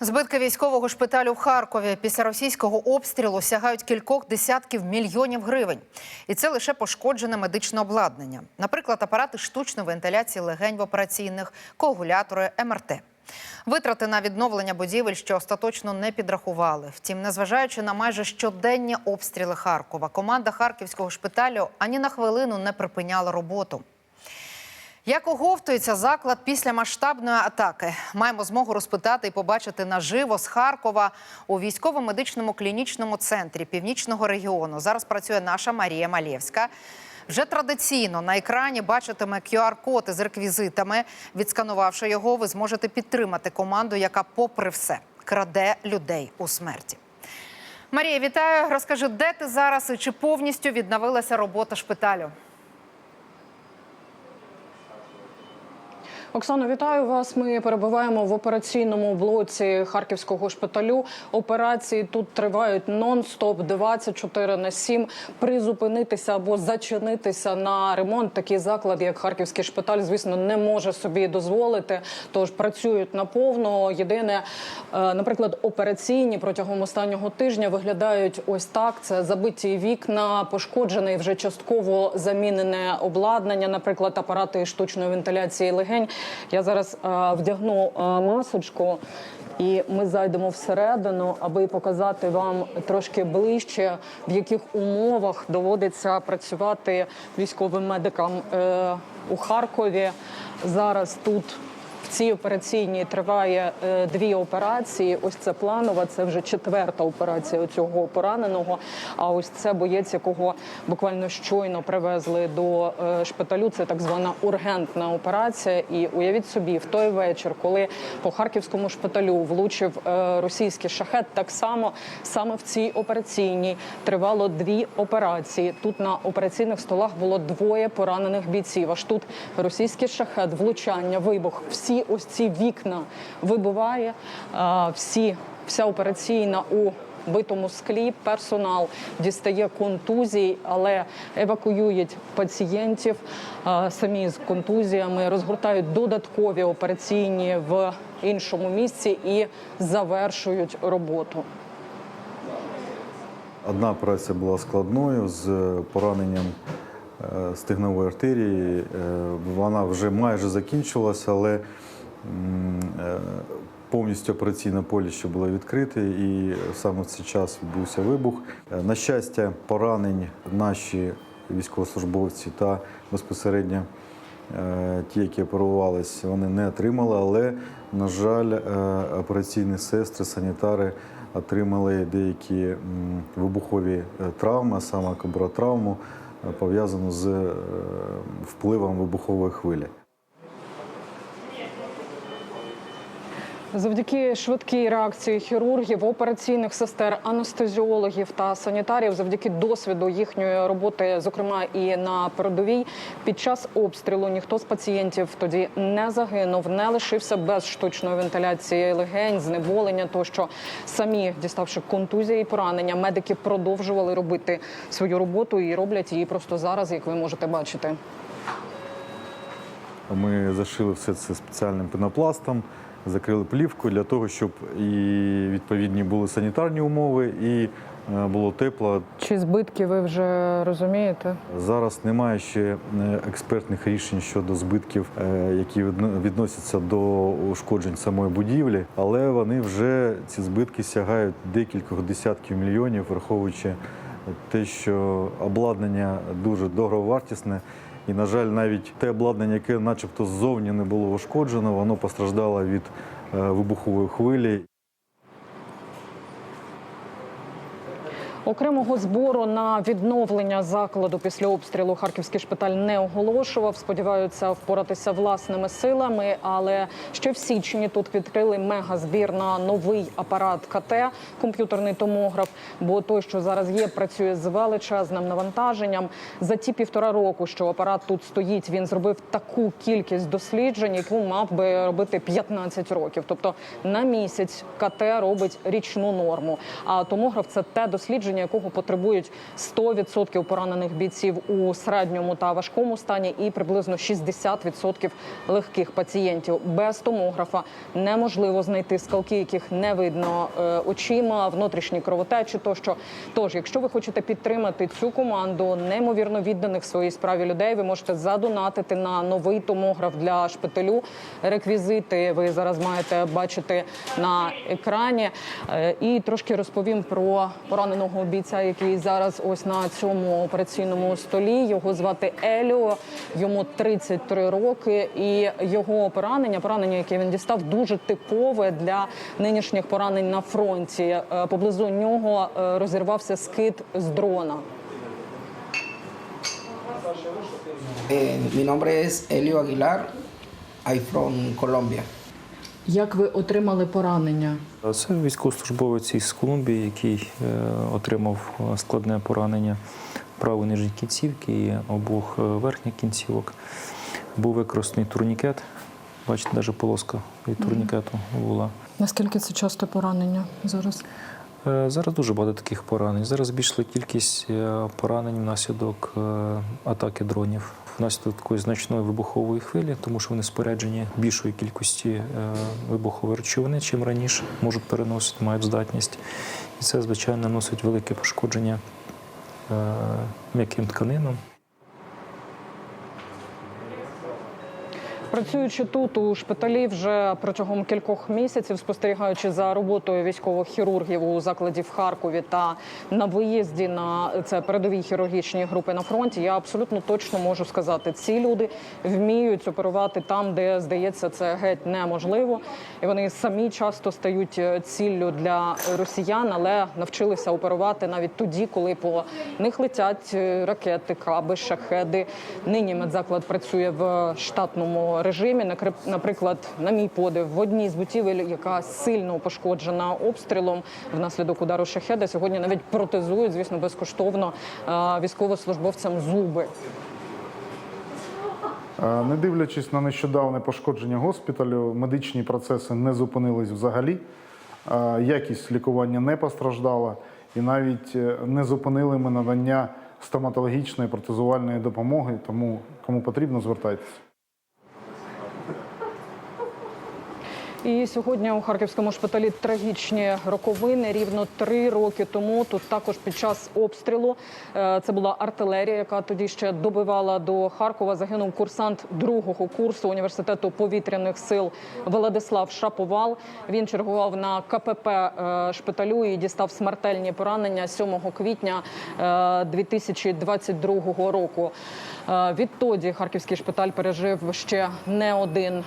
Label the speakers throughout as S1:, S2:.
S1: Збитки військового шпиталю в Харкові після російського обстрілу сягають кількох десятків мільйонів гривень. І це лише пошкоджене медичне обладнання. Наприклад, апарати штучної вентиляції легень в операційних, коагулятори, МРТ. Витрати на відновлення будівель, що остаточно не підрахували. Втім, незважаючи на майже щоденні обстріли Харкова, команда харківського шпиталю ані на хвилину не припиняла роботу. Як оговтується заклад після масштабної атаки? Маємо змогу розпитати і побачити наживо з Харкова у військово-медичному клінічному центрі північного регіону. Зараз працює наша Марія Малєвська. Вже традиційно на екрані бачитиме QR-код із реквізитами. Відсканувавши його, ви зможете підтримати команду, яка, попри все, краде людей у смерті. Марія, вітаю. Розкажи, де ти зараз і чи повністю відновилася робота шпиталю?
S2: Оксано, вітаю вас. Ми перебуваємо в операційному блоці харківського шпиталю. Операції тут тривають нон-стоп 24 на 7. Призупинитися або зачинитися на ремонт. Такий заклад, як харківський шпиталь, звісно, не може собі дозволити. Тож працюють наповно. Єдине, е, наприклад, операційні протягом останнього тижня виглядають ось так: це забиті вікна, пошкоджене і вже частково замінене обладнання, наприклад, апарати штучної вентиляції легень. Я зараз е, вдягну е, масочку. І ми зайдемо всередину, аби показати вам трошки ближче, в яких умовах доводиться працювати військовим медикам е, у Харкові. Зараз тут цій операційній триває е, дві операції. Ось це планова, це вже четверта операція цього пораненого. А ось це боєць, якого буквально щойно привезли до е, шпиталю. Це так звана ургентна операція. І уявіть собі, в той вечір, коли по харківському шпиталю влучив е, російський шахет, так само саме в цій операційній тривало дві операції. Тут на операційних столах було двоє поранених бійців. Аж тут російський шахет, влучання, вибух. Всі ось ці вікна вибиває. Всі вся операційна у битому склі. Персонал дістає контузій, але евакуюють пацієнтів самі з контузіями, розгортають додаткові операційні в іншому місці і завершують роботу.
S3: Одна операція була складною з пораненням е, стегнової артерії. Е, Вона вже майже закінчилася, але е, повністю операційне поле ще було відкрите, і саме в цей час відбувся вибух. Е, На щастя, поранень наші військовослужбовці та безпосередньо е, ті, які оперувалися, вони не отримали, але, на жаль, е, операційні сестри, санітари отримали деякі вибухові е, травми, саме кобротравму, пов'язану з е, впливом вибухової хвилі.
S2: Завдяки швидкій реакції хірургів, операційних сестер, анестезіологів та санітарів, завдяки досвіду їхньої роботи, зокрема і на передовій, під час обстрілу ніхто з пацієнтів тоді не загинув, не лишився без штучної вентиляції легень, знеболення. Тощо самі діставши контузії і поранення, медики продовжували робити свою роботу і роблять її просто зараз, як ви можете бачити.
S3: Ми зашили все це спеціальним пенопластом, закрили плівкою для того, щоб і відповідні були санітарні умови, і е, було тепло.
S2: Чи збитки ви вже розумієте?
S3: Зараз немає ще е, експертних рішень щодо збитків, е, які відносяться до ушкоджень самої будівлі, але вони вже ці збитки сягають декількох десятків мільйонів, враховуючи те, що обладнання дуже дороговартісне. І, на жаль, навіть те обладнання, яке начебто ззовні не було ушкоджено, воно постраждало від е, вибухової хвилі.
S2: Окремого збору на відновлення закладу після обстрілу харківський шпиталь не оголошував. Сподіваються впоратися власними силами. Але ще в січні тут відкрили мегазбір на новий апарат КТ, комп'ютерний томограф. Бо той, що зараз є, працює з величезним навантаженням. За ті півтора року, що апарат тут стоїть, він зробив таку кількість досліджень, яку мав би робити 15 років. Тобто на місяць КТ робить річну норму. А томограф це те дослідження. Лікування якого потребують 100% поранених бійців у середньому та важкому стані, і приблизно 60% легких пацієнтів. Без томографа неможливо знайти скалки, яких не видно е, очима, внутрішні кровотечі. Тощо, тож, якщо ви хочете підтримати цю команду неймовірно відданих своїй справі людей, ви можете задонатити на новий томограф для шпиталю. Реквізити ви зараз маєте бачити на екрані. Е, І трошки розповім про пораненого бійця, який зараз ось на цьому операційному столі. Його звати Еліо, йому 33 роки, і його поранення, поранення, яке він дістав, дуже типове для нинішніх поранень на фронті. Е, Поблизу нього е, розірвався скид з дрона.
S4: Eh, mi nombre es Elio Aguilar. I'm from Colombia.
S2: Як ви отримали поранення?
S5: Це військовослужбовець із Колумбії, який е, отримав е, складне поранення правої нижньої кінцівки і обох е, верхніх кінцівок. Був використаний турнікет. Бачите, навіть полоска від турнікету була.
S2: Наскільки це часто поранення зараз?
S5: Е, Зараз дуже багато таких поранень. Зараз збільшила кількість е, поранень внаслідок е, атаки дронів. Внаслідок такої значної вибухової хвилі, тому що вони споряджені більшої кількості вибухової речовини, чим раніше можуть переносити, мають здатність. І це, звичайно, носить велике пошкодження м'яким тканинам.
S2: Працюючи тут у шпиталі вже протягом кількох місяців, спостерігаючи за роботою військових хірургів у закладі в Харкові та на виїзді на це передові хірургічні групи на фронті, я абсолютно точно можу сказати, ці люди вміють оперувати там, де здається це геть неможливо, і вони самі часто стають е, ціллю для росіян, але навчилися оперувати навіть тоді, коли по них летять е, ракети, каби, шахеди. Нині медзаклад працює в штатному режимі. Наприклад, на мій подив, в одній з будівель, яка сильно пошкоджена обстрілом внаслідок удару шахеда, сьогодні навіть протезують, звісно, безкоштовно е, військовослужбовцям зуби.
S6: Е, Не дивлячись на нещодавне пошкодження госпіталю, медичні процеси не зупинились взагалі. Е, Якість лікування не постраждала, і навіть не зупинили ми надання стоматологічної протезувальної допомоги. Тому кому потрібно, звертайтеся.
S2: І сьогодні у харківському шпиталі трагічні роковини. Рівно три роки тому тут також під час обстрілу е, це була артилерія, яка тоді ще добивала до Харкова. Загинув курсант другого курсу університету повітряних сил Владислав Шаповал. Він чергував на КПП е, шпиталю і дістав смертельні поранення 7 квітня е, 2022 року. Е, Відтоді харківський шпиталь пережив ще не один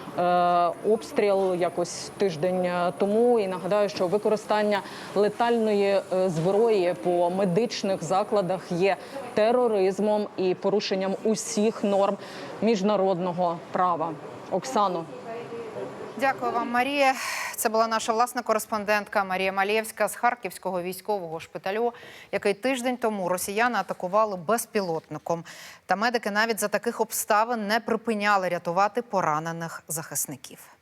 S2: обстріл, якось тиждень е, тому. І нагадаю, що використання летальної е, зброї по медичних закладах є тероризмом і порушенням усіх норм міжнародного права. Оксано.
S1: Дякую вам, Марія. Це була наша власна кореспондентка Марія Малєвська з Харківського військового шпиталю, який тиждень тому росіяни атакували безпілотником. Та медики навіть за таких обставин не припиняли рятувати поранених захисників.